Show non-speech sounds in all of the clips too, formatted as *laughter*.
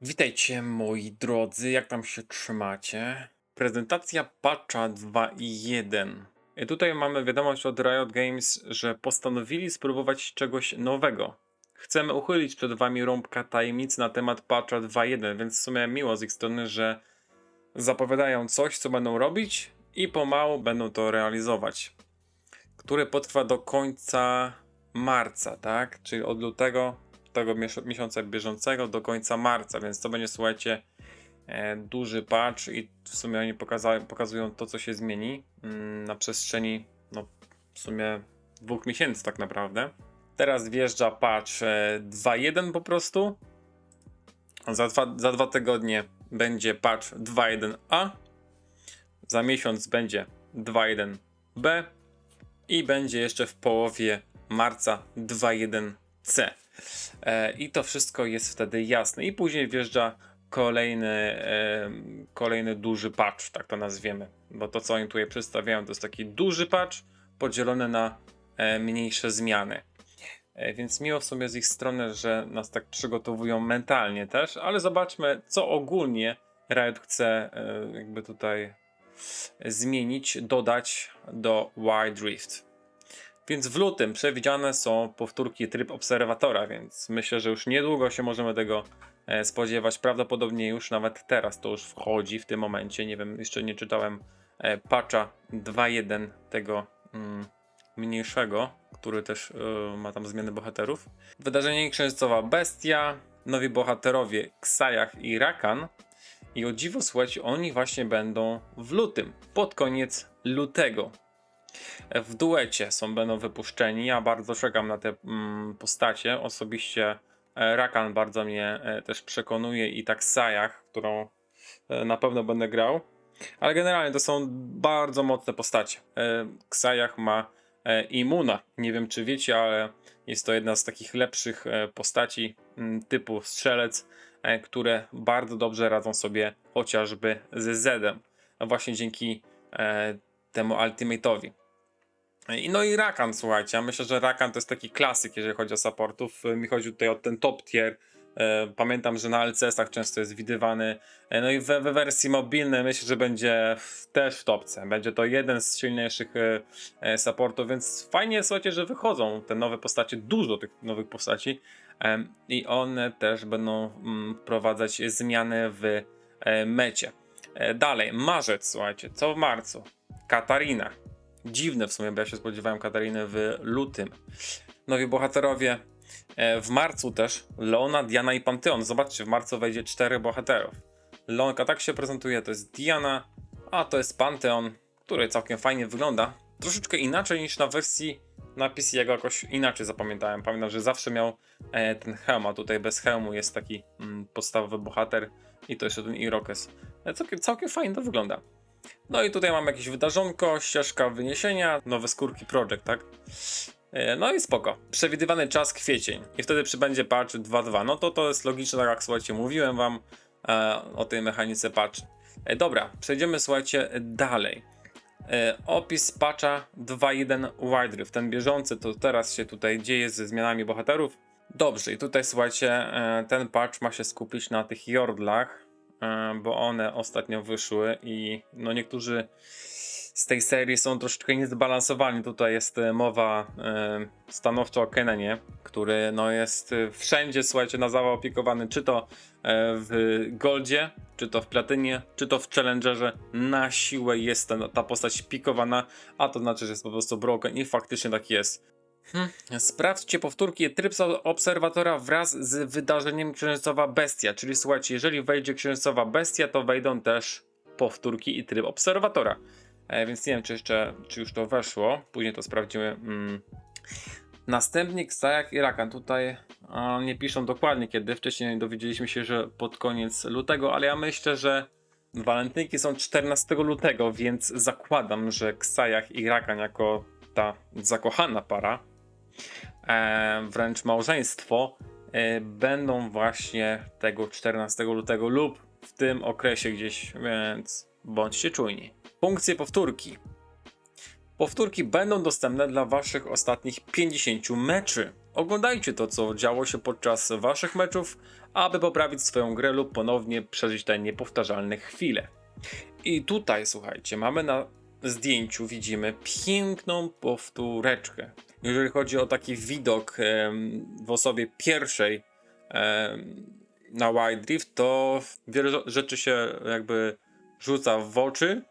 Witajcie moi drodzy, jak tam się trzymacie? Prezentacja patcha 2.1. I tutaj mamy wiadomość od Riot Games, że postanowili spróbować czegoś nowego. Chcemy uchylić przed wami rąbka tajemnic na temat patcha 2.1, więc w sumie miło z ich strony, że zapowiadają coś, co będą robić i pomału będą to realizować. Które potrwa do końca marca, tak? Czyli od lutego tego miesią- miesiąca bieżącego do końca marca, więc to będzie, słuchajcie, e, duży patch i w sumie oni pokazują to, co się zmieni mm, na przestrzeni, no w sumie dwóch miesięcy tak naprawdę. Teraz wjeżdża patch e, 2.1 po prostu. Za dwa, za dwa tygodnie będzie patch 2.1a. Za miesiąc będzie 2.1b. I będzie jeszcze w połowie marca 2.1c. E, I to wszystko jest wtedy jasne. I później wjeżdża kolejny, e, kolejny duży patch, tak to nazwiemy. Bo to, co oni tutaj przedstawiają, to jest taki duży patch podzielony na e, mniejsze zmiany. Więc miło w sumie z ich strony, że nas tak przygotowują mentalnie też, ale zobaczmy, co ogólnie Riot chce jakby tutaj zmienić, dodać do Wild Rift. Więc w lutym przewidziane są powtórki tryb obserwatora, więc myślę, że już niedługo się możemy tego e, spodziewać. Prawdopodobnie już nawet teraz to już wchodzi w tym momencie. Nie wiem, jeszcze nie czytałem e, patcha 2.1 tego mm, mniejszego, który też e, ma tam zmiany bohaterów. Wydarzenie Księżycowa Bestia, nowi bohaterowie Ksajach i Rakan. I o dziwo słuchajcie, oni właśnie będą w lutym, pod koniec lutego w duecie są będą wypuszczeni. Ja bardzo czekam na te mm, postacie. Osobiście e, Rakan bardzo mnie e, też przekonuje i tak Sayach, którą e, na pewno będę grał. Ale generalnie to są bardzo mocne postacie. Ksajach ma Imuna. Nie wiem czy wiecie, ale jest to jedna z takich lepszych postaci m, typu strzelec, które bardzo dobrze radzą sobie chociażby ze Zedem. Właśnie dzięki temu Ultimate'owi. No i Rakan, słuchajcie, ja myślę, że Rakan to jest taki klasyk, jeżeli chodzi o supportów. E, Mi chodzi tutaj o ten top tier. E, Pamiętam, że na LCS-ach często jest widywany. E, No i we, we wersji mobilnej myślę, że będzie też w topce. Będzie to jeden z silniejszych supportów, więc fajnie, słuchajcie, że wychodzą te nowe postacie, dużo tych nowych postaci. I one też będą mm, wprowadzać zmiany w mecie. Dalej, marzec, słuchajcie, co w marcu? Katarina. Dziwne w sumie, bo ja się spodziewałem Katariny w lutym. Nowi bohaterowie. E, W marcu też Leona, Diana i Panteon. Zobaczcie, w marcu wejdzie cztery bohaterów. Leonka tak się prezentuje, to jest Diana, a to jest Panteon, który całkiem fajnie wygląda. Troszeczkę inaczej niż na wersji na PC, ja go jakoś inaczej zapamiętałem. Pamiętam, że zawsze miał e, ten hełm, a tutaj bez hełmu jest taki mm, podstawowy bohater i to jeszcze ten Irokes. E, całkiem, całkiem fajnie to wygląda. No i tutaj mamy jakieś wydarzonko, ścieżka wyniesienia, nowe skórki project, tak? E, No i spoko. Przewidywany czas kwiecień i wtedy przybędzie patch 2.2. No to to jest logiczne, tak jak słuchajcie, mówiłem wam e, o tej mechanice patch. E, dobra, przejdziemy słuchajcie dalej. E, opis patcha 2.1 Wild Rift. Ten bieżący to teraz się tutaj dzieje ze zmianami bohaterów. Dobrze, i tutaj słuchajcie, e, ten patch ma się skupić na tych jordlach, bo one ostatnio wyszły i no niektórzy z tej serii są troszeczkę niezbalansowani. Tutaj jest e, mowa e, stanowczo o Kenanie, który no jest e, wszędzie, słuchajcie, na zawał opiekowany, czy to e, w Goldzie, czy to w Platynie, czy to w Challengerze. Na siłę jest ta, ta postać pikowana, a to znaczy, że jest po prostu broken i faktycznie tak jest. Hmm. Sprawdźcie powtórki tryb obserwatora wraz z wydarzeniem Księżycowa Bestia. Czyli słuchajcie, jeżeli wejdzie Księżycowa Bestia, to wejdą też powtórki i tryb obserwatora. E, więc nie wiem, czy jeszcze, czy już to weszło. Później to sprawdzimy. Mm. Następnik Sajak i Rakan. Tutaj a, nie piszą dokładnie kiedy. Wcześniej dowiedzieliśmy się, że pod koniec lutego, ale ja myślę, że walentynki są 14 lutego, więc zakładam, że Ksajach i Rakan jako ta zakochana para, wręcz małżeństwo, e, będą właśnie tego 14 lutego lub w tym okresie gdzieś, więc bądźcie czujni. Funkcje powtórki. Powtórki będą dostępne dla waszych ostatnich 50 meczy. Oglądajcie to, co działo się podczas waszych meczów, aby poprawić swoją grę lub ponownie przeżyć te niepowtarzalne chwile. I tutaj, słuchajcie, mamy na zdjęciu, widzimy piękną powtóreczkę. Jeżeli chodzi o taki widok w osobie pierwszej na Wild Drift, to wiele rze- rzeczy się jakby rzuca w oczy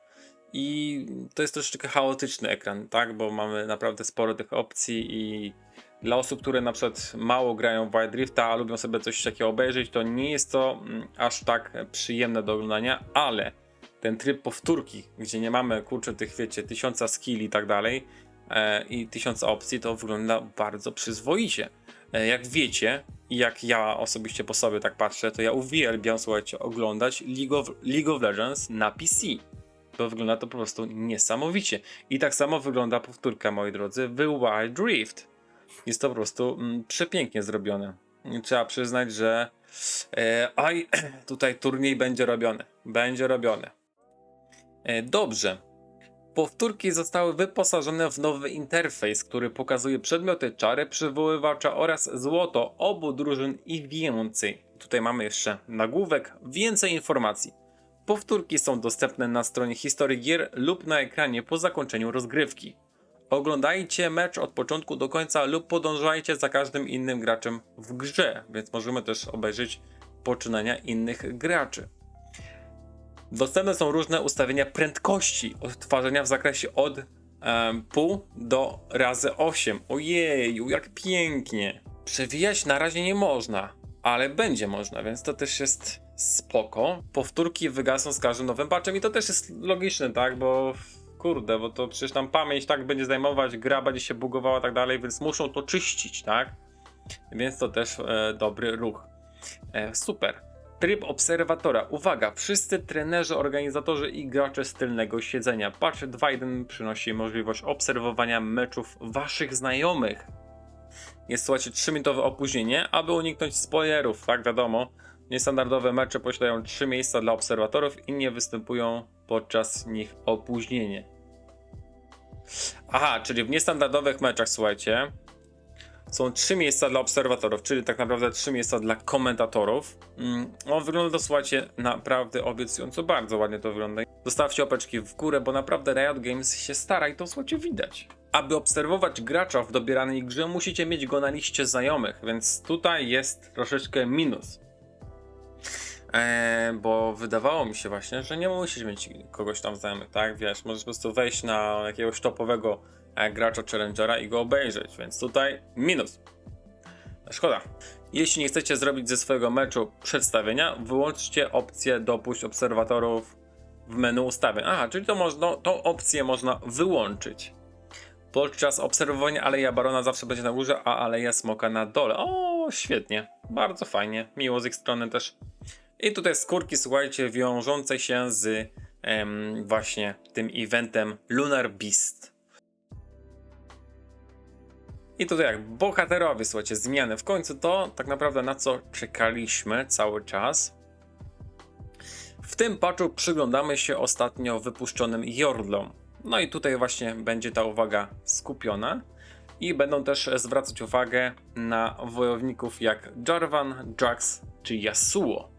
i to jest troszeczkę chaotyczny ekran, tak? Bo mamy naprawdę sporo tych opcji i dla osób, które na przykład mało grają w Wild Drifta, a lubią sobie coś takiego obejrzeć, to nie jest to mm, aż tak przyjemne do oglądania, ale ten tryb powtórki, gdzie nie mamy kurczę tych wiecie, tysiąca skilli i tak dalej i tysiąca opcji, to wygląda bardzo przyzwoicie. E, jak wiecie, jak ja osobiście po sobie tak patrzę, to ja uwielbiam, słuchajcie, oglądać League of, League of Legends na PC. Bo wygląda to po prostu niesamowicie. I tak samo wygląda powtórka, moi drodzy, w Wild Rift. Jest to po prostu mm, przepięknie zrobione. Trzeba przyznać, że e, oj, *clears throat* tutaj turniej będzie robiony. Będzie robiony. E, dobrze. Powtórki zostały wyposażone w nowy interfejs, który pokazuje przedmioty, czary przywoływacza oraz złoto obu drużyn i więcej. Tutaj mamy jeszcze nagłówek, więcej informacji. Powtórki są dostępne na stronie historii gier lub na ekranie po zakończeniu rozgrywki. Oglądajcie mecz od początku do końca lub podążajcie za każdym innym graczem w grze, więc możemy też obejrzeć poczynania innych graczy. Dostępne są różne ustawienia prędkości odtwarzania w zakresie od em, pół do razy 8. Ojeju, jak pięknie. Przewijać na razie nie można, ale będzie można, więc to też jest spoko. Powtórki wygasną z każdym nowym patchem i to też jest logiczne, tak, bo kurde, bo to przecież tam pamięć tak będzie zajmować, gra będzie się bugowała i tak dalej, więc muszą to czyścić, tak? Więc to też e, dobry ruch. E, super. Tryb obserwatora. Uwaga, wszyscy trenerzy, organizatorzy i gracze z tylnego siedzenia. Patch 2.1 przynosi możliwość obserwowania meczów waszych znajomych. Jest, słuchajcie, 3-minutowe opóźnienie, aby uniknąć spoilerów, tak wiadomo. Niestandardowe mecze posiadają 3 miejsca dla obserwatorów i nie występują podczas nich opóźnienie. Aha, czyli w niestandardowych meczach, słuchajcie, są trzy miejsca dla obserwatorów, czyli tak naprawdę trzy miejsca dla komentatorów. On wygląda to, słuchajcie, naprawdę obiecująco, bardzo ładnie to wygląda. Zostawcie opeczki w górę, bo naprawdę Riot Games się stara i to, słuchajcie, widać. Aby obserwować gracza w dobieranej grze, musicie mieć go na liście znajomych, więc tutaj jest troszeczkę minus. Eee, bo wydawało mi się właśnie, że nie musisz mieć kogoś tam znajomych, tak? Wiesz, możesz po prostu wejść na jakiegoś topowego gracza Challengera i go obejrzeć, więc tutaj minus. Szkoda. Jeśli nie chcecie zrobić ze swojego meczu przedstawienia, wyłączcie opcję dopuść obserwatorów w menu ustawień. Aha, czyli to można, tą opcję można wyłączyć. Podczas obserwowania Aleja Barona zawsze będzie na górze, a Aleja Smoka na dole. O, świetnie. Bardzo fajnie. Miło z ich strony też. I tutaj skórki, słuchajcie, wiążące się z em, właśnie tym eventem Lunar Beast. I tutaj jak bohaterowie, słuchajcie, zmiany. W końcu to tak naprawdę na co czekaliśmy cały czas. W tym patchu przyglądamy się ostatnio wypuszczonym Jordlom. No i tutaj właśnie będzie ta uwaga skupiona. I będą też zwracać uwagę na wojowników jak Jarvan, Jax czy Yasuo.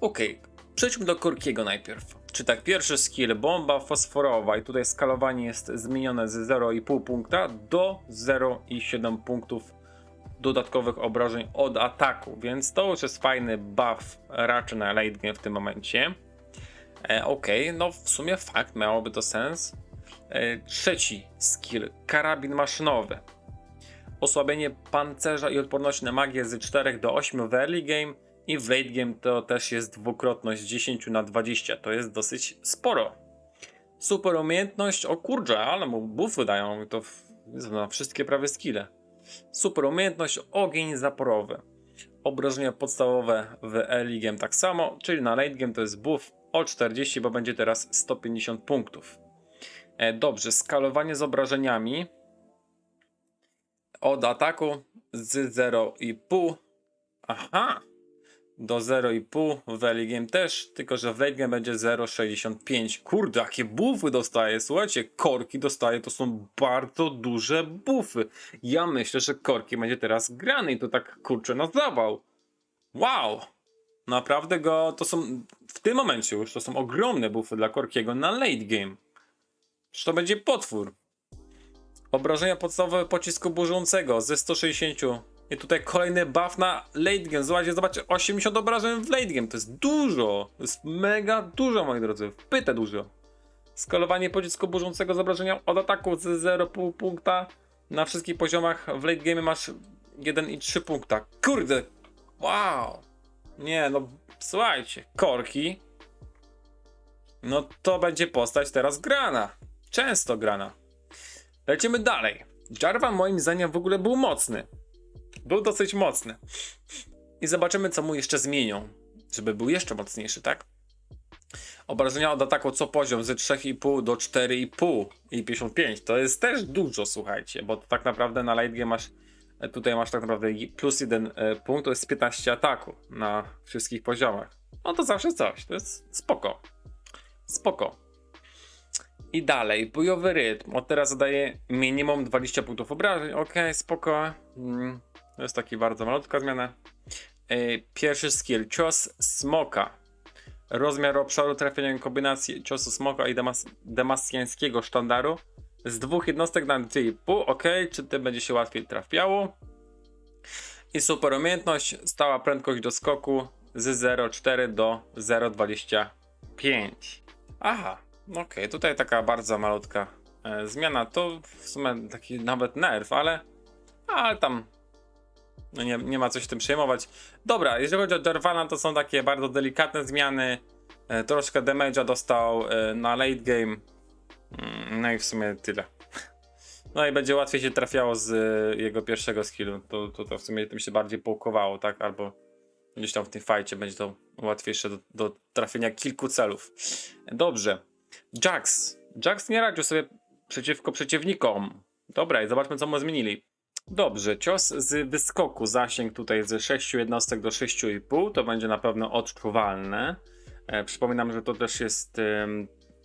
Okej, przejdźmy do Korkiego najpierw. Czy tak, pierwszy skill, bomba fosforowa i tutaj skalowanie jest zmienione z 0,5 punkta do 0,7 punktów dodatkowych obrażeń od ataku, więc to już jest fajny buff raczej na late game w tym momencie. E, Okej, no w sumie fakt, miałoby to sens. E, trzeci skill, karabin maszynowy. Osłabienie pancerza i odporności na magię z 4 do 8 w early game i w late game to też jest dwukrotność z 10 na 20. To jest dosyć sporo. Super umiejętność, o kurczę, ale mu buffy dają to na wszystkie prawie skille. Super umiejętność, ogień zaporowy. Obrażenia podstawowe w early game tak samo, czyli na late game to jest buff o 40, bo będzie teraz 150 punktów. E, dobrze, skalowanie z obrażeniami od ataku z 0,5. Aha! Do 0,5, w early game też, tylko że w late game będzie 0,65. Kurde, jakie buffy dostaje, słuchajcie, korki dostaje, to są bardzo duże buffy. Ja myślę, że korki będzie teraz grany i to tak kurczę na zawał. Wow! Naprawdę go, to są, w tym momencie już, to są ogromne buffy dla Korkiego na late game. Że to będzie potwór. Obrażenia podstawowe pocisku burzącego ze 160. I tutaj kolejny buff na late game. Zobaczcie, zobaczcie, 80 obrażeń w late game. To jest dużo. To jest mega dużo, moi drodzy. Pytę dużo. Skalowanie pocisku burzącego z obrażenia od ataku z 0,5 punkta. Na wszystkich poziomach w late game masz 1,3 punkta. Kurde. Wow. Nie, no słuchajcie. Korki. No to będzie postać teraz grana. Często grana. Lecimy dalej. Jarvan moim zdaniem w ogóle był mocny. Był dosyć mocny. I zobaczymy, co mu jeszcze zmienią, żeby był jeszcze mocniejszy, tak? Obrażenia od ataku co poziom z 3,5 do 4,5 i 55. To jest też dużo, słuchajcie, bo tak naprawdę na late game masz tutaj masz tak naprawdę plus jeden e, punkt, to jest 15 ataku na wszystkich poziomach. No to zawsze coś, to jest spoko. Spoko. I dalej, bojowy rytm. Od teraz zadaje minimum 20 punktów obrażeń. Ok, spoko. Mm, to jest taki bardzo malutka zmiana. E, Pierwszy skill, cios smoka. Rozmiar obszaru trafienia kombinacji ciosu smoka i demas demaskiańskiego sztandaru z dwóch jednostek na 2,5. Ok, czy tym będzie się łatwiej trafiało? I super umiejętność, stała prędkość do skoku z 0,4 do 0,25. Aha, okej, tutaj taka bardzo malutka e, zmiana. To w sumie taki nawet nerw, ale, ale tam nie, nie ma coś w tym przejmować. Dobra, jeżeli chodzi o Jarvana, to są takie bardzo delikatne zmiany. E, troszkę damage'a dostał e, na late game. Mm, no i w sumie tyle. No i będzie łatwiej się trafiało z e, jego pierwszego skillu. To, to, to w sumie tym się bardziej połkowało, tak? Albo gdzieś tam w tym fajcie będzie to łatwiejsze do, do trafienia kilku celów. Dobrze. Jax. Jax nie radził sobie przeciwko przeciwnikom. Dobra, i zobaczmy, co mu zmienili. Dobrze, cios z wyskoku, zasięg tutaj z 6 jednostek do 6,5, to będzie na pewno odczuwalne. E, przypominam, że to też jest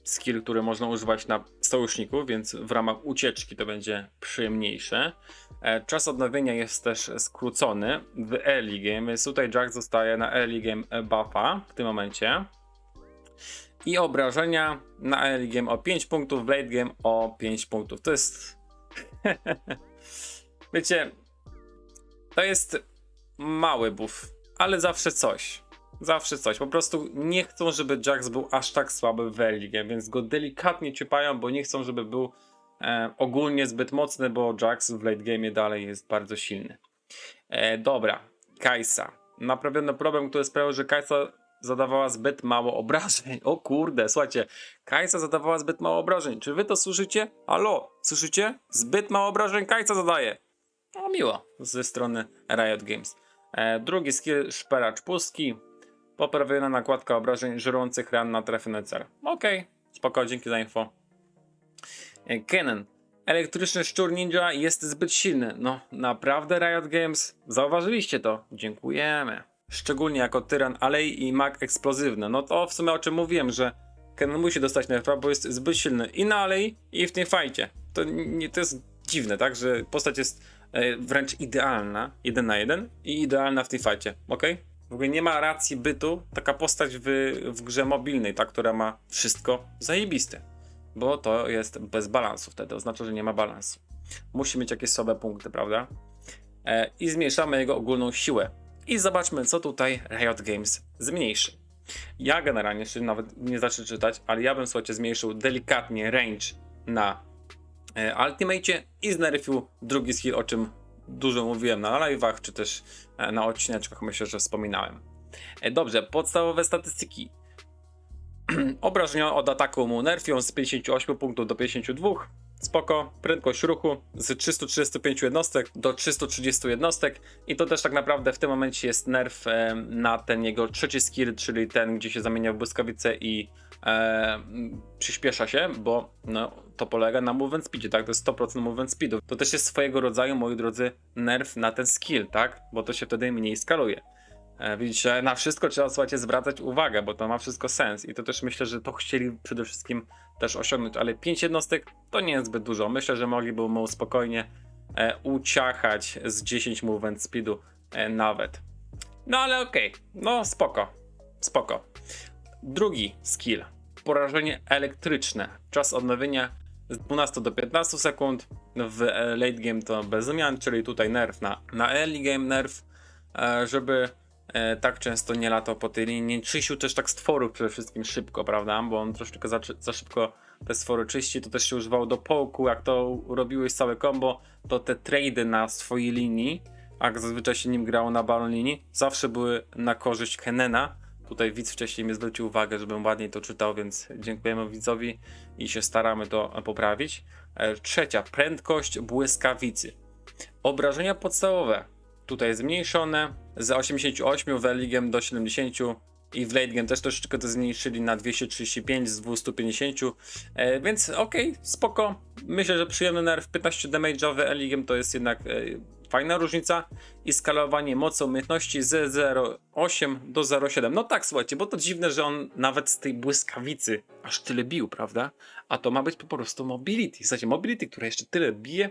skill, który można używać na sojuszniku, więc w ramach ucieczki to będzie przyjemniejsze. E, czas odnowienia jest też skrócony w early game, więc tutaj Jack zostaje na early game buffa w tym momencie. I obrażenia na early game o 5 punktów, w late game o 5 punktów. To jest... *laughs* Wiecie, to jest mały buff, ale zawsze coś. Zawsze coś. Po prostu nie chcą, żeby Jax był aż tak słaby w game, więc go delikatnie ciupają, bo nie chcą, żeby był e, ogólnie zbyt mocny, bo Jax w late game dalej jest bardzo silny. E, dobra, Kajsa. Naprawiono problem, który sprawił, że Kajsa zadawała zbyt mało obrażeń. *laughs* O kurde, słuchajcie, Kajsa zadawała zbyt mało obrażeń. Czy wy to słyszycie? Halo, słyszycie? Zbyt mało obrażeń Kajsa zadaje. No miło ze strony Riot Games. E, drugi skill, szperacz pustki. Poprawiona nakładka obrażeń żerujących ran na trafiony cel. Okej, spoko, dzięki za info. E, Kennen. Elektryczny szczur ninja jest zbyt silny. No, naprawdę Riot Games? Zauważyliście to? Dziękujemy. Szczególnie jako tyran alei i mag eksplozywny. No to w sumie o czym mówiłem, że Kennen musi dostać nerfa, bo jest zbyt silny i na alei, i w tym fajcie. To, nie, to jest dziwne, tak? Że postać jest wręcz idealna, jeden na jeden i idealna w tej fajcie, ok? W ogóle nie ma racji bytu taka postać w, w grze mobilnej, ta, która ma wszystko zajebiste. Bo to jest bez balansu wtedy, oznacza, że nie ma balansu. Musi mieć jakieś słabe punkty, prawda? E, I zmniejszamy jego ogólną siłę. I zobaczmy, co tutaj Riot Games zmniejszy. Ja generalnie, jeszcze nawet nie zacznę czytać, ale ja bym, słuchajcie, zmniejszył delikatnie range na e, Ultimate i znerfił drugi skill, o czym dużo mówiłem na live'ach, czy też e, na odcineczkach, myślę, że wspominałem. E, Dobrze, podstawowe statystyki. *clears throat* Obrażenia od ataku mu nerfią z 58 punktów do 52. Spoko. Prędkość ruchu z 335 jednostek do 330 jednostek. I to też tak naprawdę w tym momencie jest nerf e, na ten jego trzeci skill, czyli ten, gdzie się zamienia w błyskawice i e, m, przyspiesza się, bo no, to polega na movement speedzie, tak? To jest 100% movement speedu. To też jest swojego rodzaju, moi drodzy, nerf na ten skill, tak? Bo to się wtedy mniej skaluje. E, Widzicie, na wszystko trzeba, słuchajcie, zwracać uwagę, bo to ma wszystko sens i to też myślę, że to chcieli przede wszystkim też osiągnąć, ale 5 jednostek to nie jest zbyt dużo. Myślę, że mogliby mu spokojnie e, uciachać z 10 movement speedu e, nawet. No ale okej, no spoko, spoko. Drugi skill, porażenie elektryczne. Czas odnowienia z 12 do 15 sekund, w late game to bez zmian, czyli tutaj nerf na, na early game nerf, e, żeby e, tak często nie latał po tej linii. Nie czyścił też tak stworów przede wszystkim szybko, prawda? Bo on troszeczkę za, za szybko te stwory czyści. To też się używało do połku. Jak to robiłeś całe combo, to te trady na swojej linii, a zazwyczaj się nim grało na baron linii, zawsze były na korzyść Kenena. Tutaj widz wcześniej mi zwrócił uwagę, żebym ładniej to czytał, więc dziękujemy widzowi i się staramy to poprawić. E, Trzecia, prędkość błyskawicy. Obrażenia podstawowe tutaj zmniejszone z 88 w game do 70 i w late game też troszeczkę to zmniejszyli na 235 z 250, e, więc okej, spoko. Myślę, że przyjemny nerf 15 damage'owy game to jest jednak e, fajna różnica i skalowanie mocy umiejętności z 0,8 do 0,7. No tak, słuchajcie, bo to dziwne, że on nawet z tej błyskawicy aż tyle bił, prawda? A to ma być po prostu mobility. Słuchajcie, mobility, które jeszcze tyle bije,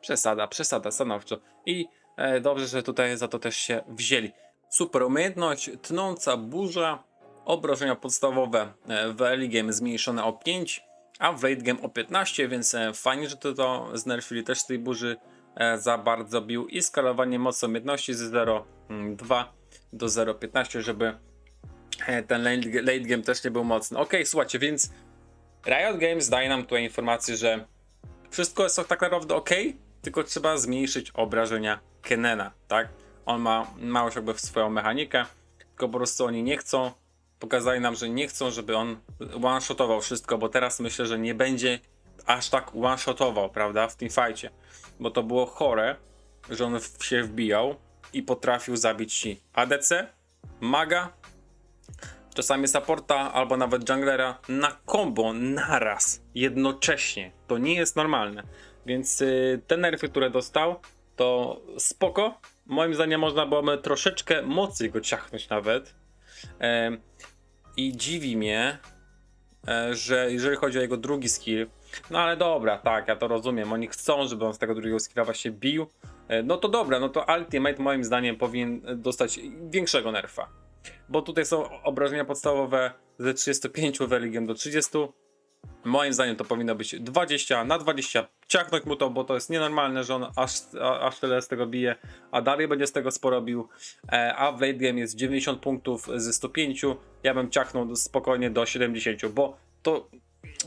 przesada, przesada, stanowczo. I e, dobrze, że tutaj za to też się wzięli. Super umiejętność, tnąca burza, obrażenia podstawowe e, w early game zmniejszone o 5, a w late game o 15, więc e, fajnie, że to, to znerfili też z tej burzy za bardzo bił i skalowanie mocy umiejętności z 0,2 do 0,15, żeby e, ten late, game też nie był mocny. Ok, słuchajcie, więc Riot Games daje nam tutaj informację, że wszystko jest tak naprawdę ok, tylko trzeba zmniejszyć obrażenia Kenena, tak? On ma mało jakby w swoją mechanikę, tylko po prostu oni nie chcą, pokazali nam, że nie chcą, żeby on one-shotował wszystko, bo teraz myślę, że nie będzie aż tak one-shotował, prawda, w tym fajcie, bo to było chore, że on się wbijał i potrafił zabić ci ADC, maga, czasami supporta albo nawet junglera na combo naraz, jednocześnie. To nie jest normalne. Więc y, te nerfy, które dostał, to spoko. Moim zdaniem można byłoby troszeczkę mocniej go ciachnąć nawet. Em, I dziwi mnie, e, że jeżeli chodzi o jego drugi skill, no ale dobra, tak, ja to rozumiem. Oni chcą, żeby on z tego drugiego skilla właśnie bił. E, No to dobra, no to Ultimate moim zdaniem powinien dostać większego nerfa bo tutaj są obrażenia podstawowe ze 35 w Religiem do 30. Moim zdaniem to powinno być 20 na 20. Ciachnąć mu to, bo to jest nienormalne, że on aż, a, aż tyle z tego bije, a dalej będzie z tego sporo bił. E, a w late game jest 90 punktów ze 105. Ja bym ciachnął spokojnie do 70, bo to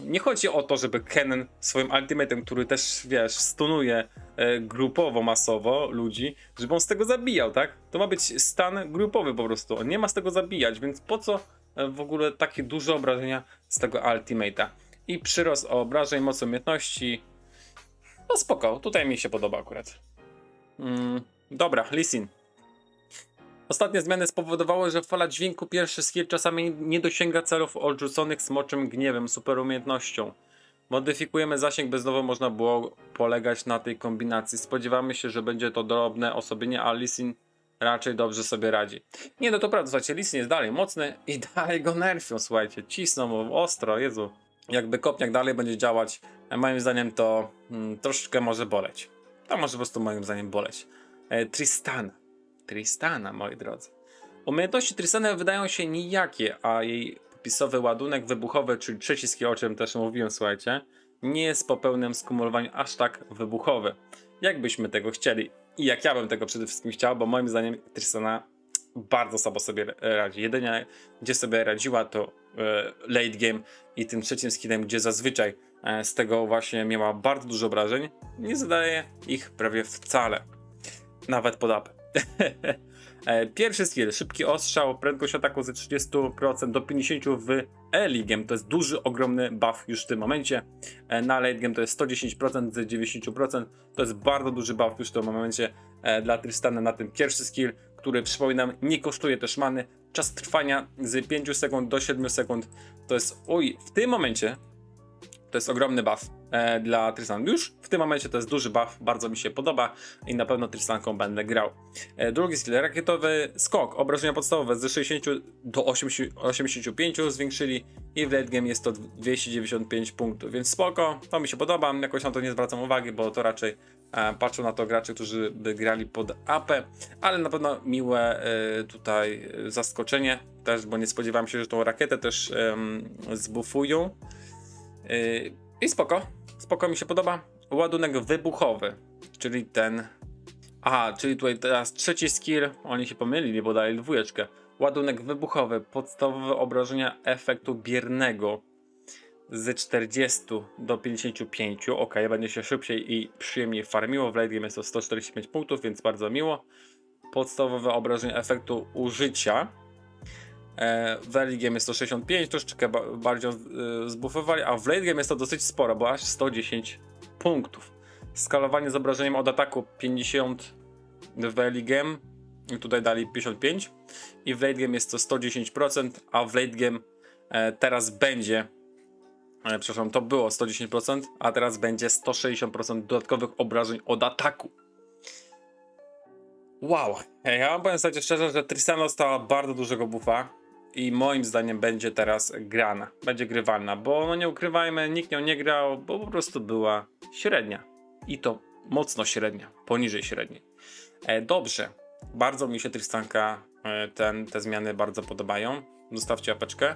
nie chodzi o to, żeby Kennen swoim ultimatem, który też, wiesz, stunuje e, grupowo, masowo ludzi, żeby on z tego zabijał, tak? To ma być stan grupowy po prostu. On nie ma z tego zabijać, więc po co e, w ogóle takie duże obrażenia z tego ultimata? I przyrost obrażeń, mocy umiejętności. No spoko, tutaj mi się podoba akurat. Mm, dobra, Lisin. Ostatnie zmiany spowodowały, że fala dźwięku pierwszy skill czasami nie dosięga celów odrzuconych smoczym gniewem, super umiejętnością. Modyfikujemy zasięg, by znowu można było polegać na tej kombinacji. Spodziewamy się, że będzie to drobne osobienie, a Lisin raczej dobrze sobie radzi. Nie, no to prawda, słuchajcie, Lisin jest dalej mocny i *laughs* dalej go nerfią, słuchajcie, cisną mu ostro, Jezu. Jakby kopniak dalej będzie działać, moim zdaniem to mm, troszeczkę może boleć. To może po prostu moim zdaniem boleć. E, Tristana. Tristana, moi drodzy. Umiejętności Tristana wydają się nijakie, a jej popisowy ładunek wybuchowy, czyli trzeci skill, o czym też mówiłem, słuchajcie, nie jest po pełnym skumulowaniu aż tak wybuchowy. Jak byśmy tego chcieli i jak ja bym tego przede wszystkim chciał, bo moim zdaniem Tristana bardzo słabo sobie radzi. Jedynie gdzie sobie radziła to e, late game i tym trzecim skillem, gdzie zazwyczaj e, z tego właśnie miała bardzo dużo obrażeń, nie zadaje ich prawie wcale. Nawet pod apę. *laughs* E, Pierwszy skill, szybki ostrzał, prędkość ataku ze 30% do 50% w game, to jest duży, ogromny buff już w tym momencie. E, Na late game to jest 110% z 90%, to jest bardzo duży buff już w tym momencie e, dla Tristana na ten pierwszy skill, który przypominam nie kosztuje też many. Czas trwania z 5 sekund do 7 sekund to jest, oj, w tym momencie to jest ogromny buff. E, dla Tristan. Już w tym momencie to jest duży buff, bardzo mi się podoba i na pewno Tristanką będę grał. E, drugi skill, rakietowy skok, obrażenia podstawowe ze 60 do 80, 85 zwiększyli i w late game jest to 295 punktów, więc spoko, to mi się podoba, jakoś na to nie zwracam uwagi, bo to raczej e, patrzą na to gracze, którzy by grali pod AP, ale na pewno miłe tutaj zaskoczenie też, bo nie spodziewałem się, że tą rakietę też zbufują. I spoko, spoko mi się podoba. Ładunek wybuchowy, czyli ten. Aha, czyli tutaj teraz trzeci skill. Oni się pomylili, bo dali dwójeczkę. Ładunek wybuchowy, podstawowe obrażenia efektu biernego z 40 do 55. Ok, będzie się szybciej i przyjemniej farmiło. W late game jest to 145 punktów, więc bardzo miło. Podstawowe obrażenia efektu użycia w early jest to 65, troszeczkę ba bardziej e, zbufowali, a w late game jest to dosyć sporo, bo aż 110 punktów. Skalowanie z obrażeniem od ataku 50 w early game, tutaj dali 55 i w late game jest to 110%, a w late game e, teraz będzie e, przepraszam, to było 110%, a teraz będzie 160% dodatkowych obrażeń od ataku. Wow, ja wam powiem szczerze, że Tristana dostała bardzo dużego buffa i moim zdaniem będzie teraz grana, będzie grywalna, bo no nie ukrywajmy, nikt nią nie grał, bo po prostu była średnia i to mocno średnia, poniżej średniej. E, dobrze, bardzo mi się Tristanka e, ten, te zmiany bardzo podobają. Zostawcie apeczkę.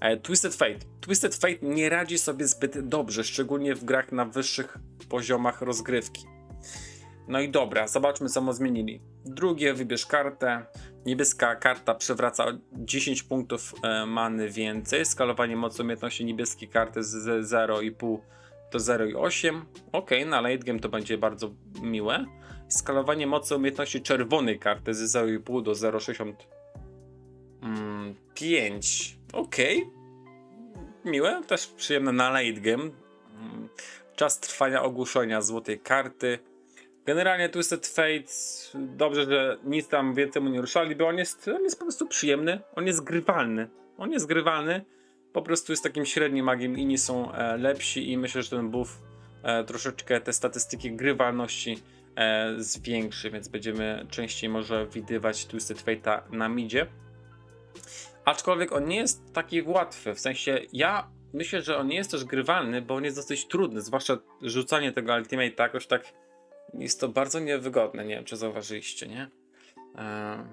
E, Twisted Fate. Twisted Fate nie radzi sobie zbyt dobrze, szczególnie w grach na wyższych poziomach rozgrywki. No i dobra, zobaczmy co mu zmienili. Drugie, wybierz kartę. Niebieska karta przewraca o 10 punktów e, many więcej. Skalowanie mocy umiejętności niebieskiej karty z 0,5 do 0,8. Ok, na late game to będzie bardzo miłe. Skalowanie mocy umiejętności czerwonej karty z 0,5 do 0,65. Ok. Miłe, też przyjemne na late game. Mm, Czas trwania ogłuszenia złotej karty. Generalnie Twisted Fate, dobrze, że nic tam więcej mu nie ruszali, bo on jest, on jest po prostu przyjemny, on jest grywalny. On jest grywalny, po prostu jest takim średnim magiem, inni są e, lepsi i myślę, że ten buff e, troszeczkę te statystyki grywalności e, zwiększy, więc będziemy częściej może widywać Twisted Fate'a na midzie. Aczkolwiek on nie jest taki łatwy, w sensie ja myślę, że on nie jest też grywalny, bo on jest dosyć trudny, zwłaszcza rzucanie tego ultimate jakoś tak jest to bardzo niewygodne, nie wiem czy zauważyliście, nie? Ehm,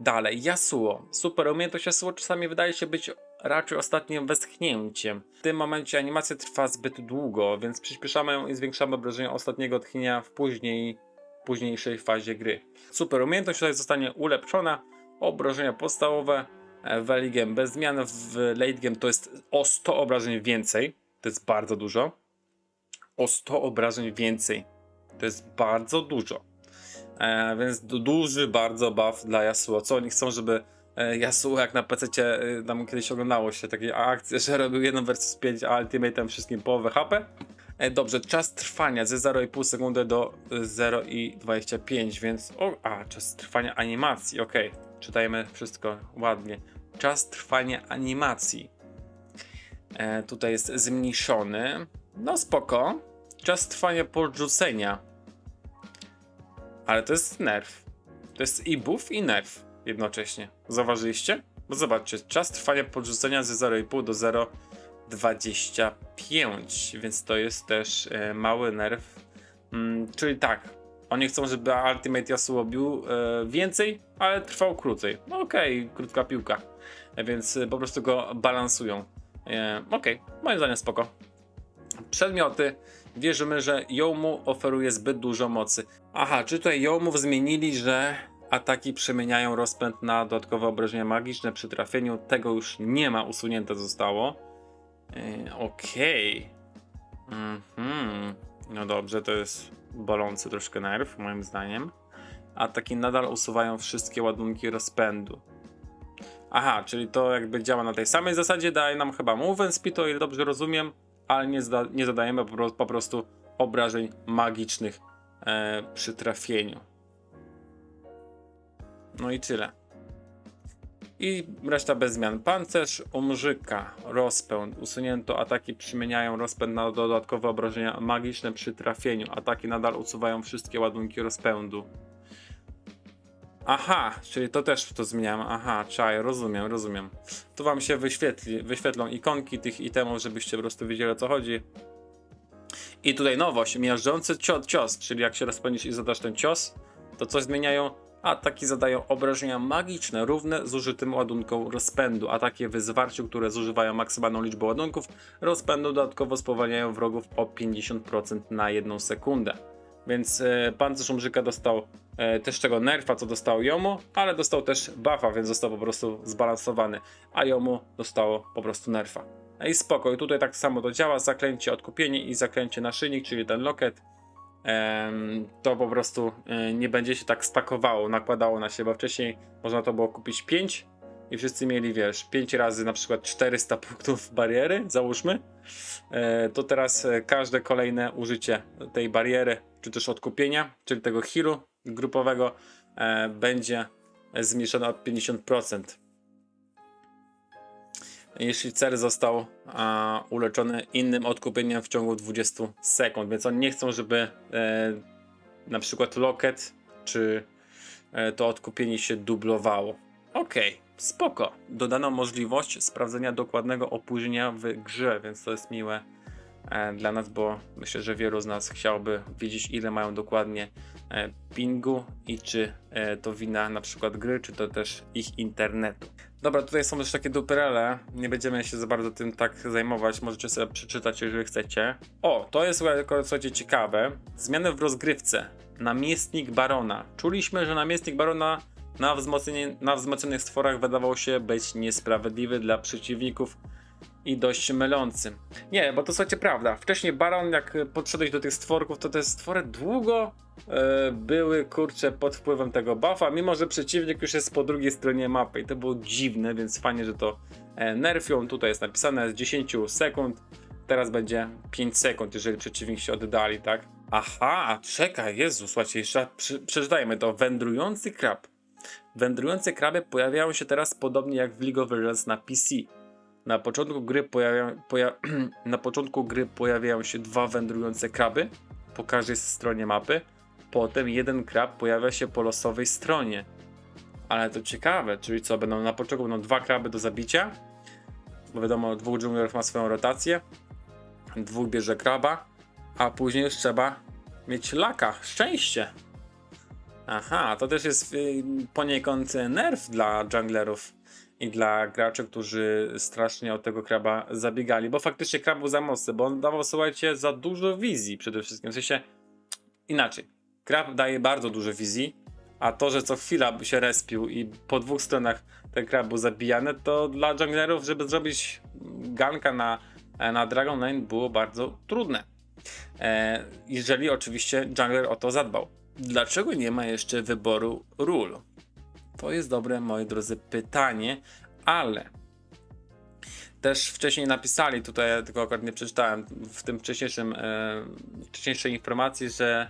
dalej, Yasuo. Super umiejętność Yasuo czasami wydaje się być raczej ostatnim westchnięciem. W tym momencie animacja trwa zbyt długo, więc przyspieszamy ją i zwiększamy obrażenia ostatniego tchnienia w później, późniejszej fazie gry. Super umiejętność tutaj zostanie ulepszona. Obrażenia podstawowe e, w early game bez zmian, w late game to jest o 100 obrażeń więcej. To jest bardzo dużo. O 100 obrażeń więcej to jest bardzo dużo. E, więc du duży bardzo buff dla Yasuo. Co oni chcą, żeby e, Yasuo jak na PC e, tam kiedyś oglądało się takie akcje, *laughs* że robił 1 vs 5, a ultimatem wszystkim połowę HP. E, dobrze, czas trwania ze 0,5 sekundy do 0,25, więc o, a, czas trwania animacji, ok. Czytajmy wszystko ładnie. Czas trwania animacji. E, tutaj jest zmniejszony. No spoko. Czas trwania podrzucenia. Ale to jest nerf. To jest i buff, i nerf jednocześnie. Zauważyliście? Bo zobaczcie, czas trwania podrzucenia ze 0,5 do 0,25, więc to jest też e, mały nerf. Mm, czyli tak, oni chcą, żeby Ultimate Yasuo bił e, więcej, ale trwał krócej. No okej, okay, krótka piłka, e, więc po prostu go balansują. E, okej, okay. moim zdaniem spoko. Przedmioty wierzymy, że Yomu oferuje zbyt dużo mocy. Aha, czy tutaj Yomów zmienili, że ataki przemieniają rozpęd na dodatkowe obrażenia magiczne przy trafieniu. Tego już nie ma, usunięte zostało. Yy, Okej. Okay. Mhm. No dobrze, to jest bolący troszkę nerw, moim zdaniem. Ataki nadal usuwają wszystkie ładunki rozpędu. Aha, czyli to jakby działa na tej samej zasadzie, daje nam chyba movement speed, o ile dobrze rozumiem ale nie, zda, nie zadajemy po, po, prostu obrażeń magicznych e, przy trafieniu. No i tyle. I reszta bez zmian. Pancerz Umrzyka, rozpęd. Usunięto ataki przymieniają rozpęd na dodatkowe obrażenia magiczne przy trafieniu. Ataki nadal usuwają wszystkie ładunki rozpędu. Aha, czyli to też to zmieniałem. Aha, czaj, rozumiem, rozumiem. Tu wam się wyświetli, wyświetlą ikonki tych itemów, żebyście po prostu wiedzieli o co chodzi. I tutaj nowość, miażdżący cios, czyli jak się rozpędzisz i zadasz ten cios, to coś zmieniają. Ataki zadają obrażenia magiczne równe zużytym ładunkom rozpędu. Ataki w zwarciu, które zużywają maksymalną liczbę ładunków rozpędu, dodatkowo spowalniają wrogów o 50% na jedną sekundę. Więc e, pancerz Umrzyka dostał e, też tego nerfa, co dostał Jomu, ale dostał też buffa, więc został po prostu zbalansowany. A Jomu dostało po prostu nerfa. No I spoko, i tutaj tak samo to działa, zaklęcie odkupienie i zaklęcie naszyjnik, czyli ten loket. To po prostu e, nie będzie się tak stakowało, nakładało na siebie, bo wcześniej można to było kupić 5 i wszyscy mieli, wiesz, 5 razy na przykład 400 *laughs* punktów bariery, załóżmy. To teraz każde kolejne użycie tej bariery, czy też odkupienia, czyli tego healu grupowego, e, będzie zmniejszone o 50% jeśli cel został a, uleczony innym odkupieniem w ciągu 20 sekund. Więc oni nie chcą, żeby e, na przykład loket czy e, to odkupienie się dublowało. Okej, spoko. Dodano możliwość sprawdzenia dokładnego opóźnienia w grze, więc to jest miłe e, dla nas, bo myślę, że wielu z nas chciałoby wiedzieć, ile mają dokładnie e, pingu i czy e, to wina na przykład gry, czy to też ich internetu. Dobra, tutaj są też takie duperele. Nie będziemy się za bardzo tym tak zajmować. Możecie sobie przeczytać, jeżeli chcecie. O, to jest słuchajcie ciekawe. Zmiany w rozgrywce. Namiestnik Barona. Czuliśmy, że namiestnik Barona na, wzmocnienie, na wzmocnionych stworach wydawał się być niesprawiedliwy dla przeciwników i dość mylący. Nie, bo to słuchajcie, prawda. Wcześniej Baron, jak podszedłeś do tych stworków, to te stwory długo e, były, kurcze, pod wpływem tego buffa, mimo że przeciwnik już jest po drugiej stronie mapy i to było dziwne, więc fajnie, że to e, nerfią. Tutaj jest napisane z 10 sekund, teraz będzie 5 sekund, jeżeli przeciwnik się oddali, tak? Aha, czekaj, Jezu, słuchajcie, jeszcze przy, przeczytajmy to. Wędrujący krab. Wędrujące kraby pojawiają się teraz podobnie jak w League of Legends na PC. Na początku gry, pojawia, poja *clears throat* na początku gry pojawiają się dwa wędrujące kraby po każdej stronie mapy. Potem jeden krab pojawia się po losowej stronie. Ale to ciekawe, czyli co, będą na początku będą dwa kraby do zabicia, bo wiadomo, dwóch dżunglerów ma swoją rotację, dwóch bierze kraba, a później już trzeba mieć laka, szczęście. Aha, to też jest y, poniekąd nerw dla junglerów i dla graczy, którzy strasznie od tego kraba zabiegali, bo faktycznie krab był za mocny, bo on dawał, słuchajcie, za dużo wizji przede wszystkim, w sensie inaczej. Krab daje bardzo dużo wizji, a to, że co chwila się respił i po dwóch stronach ten krab był zabijany, to dla junglerów, żeby zrobić ganka na, na Dragon Lane było bardzo trudne. E, jeżeli oczywiście jungler o to zadbał. Dlaczego nie ma jeszcze wyboru ról? To jest dobre, moi drodzy, pytanie, ale też wcześniej napisali, tutaj ja tylko akurat nie przeczytałem w tym wcześniejszym, e, wcześniejszej informacji, że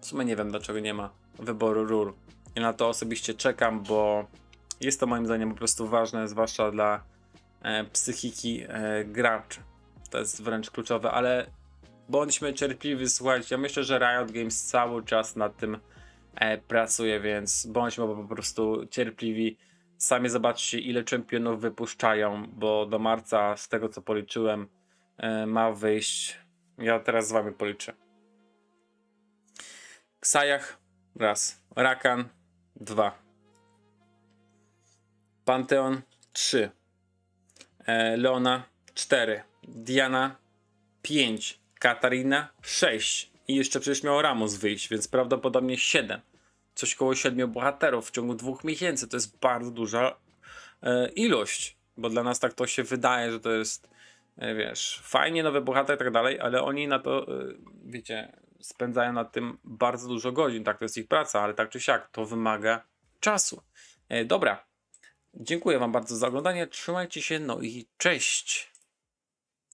w sumie nie wiem dlaczego nie ma wyboru ról. I na to osobiście czekam, bo jest to moim zdaniem po prostu ważne, zwłaszcza dla e, psychiki e, graczy. To jest wręcz kluczowe, ale bądźmy cierpliwi, słuchajcie, ja myślę, że Riot Games cały czas nad tym pracuje, więc bądźmy po prostu cierpliwi. Sami zobaczcie, ile czempionów wypuszczają, bo do marca, z tego co policzyłem, e, ma wyjść. Ja teraz z wami policzę. Ksajach raz, Rakan dwa, Panteon trzy, e, Leona cztery, Diana pięć, Katarina 6 i jeszcze przecież miał Ramos wyjść, więc prawdopodobnie 7. Coś koło 7 bohaterów w ciągu dwóch miesięcy. To jest bardzo duża e, ilość, bo dla nas tak to się wydaje, że to jest e, wiesz, fajnie nowy bohater i tak dalej, ale oni na to, e, wiecie, spędzają nad tym bardzo dużo godzin, tak to jest ich praca, ale tak czy siak to wymaga czasu. E, dobra, dziękuję wam bardzo za oglądanie, trzymajcie się, no i cześć!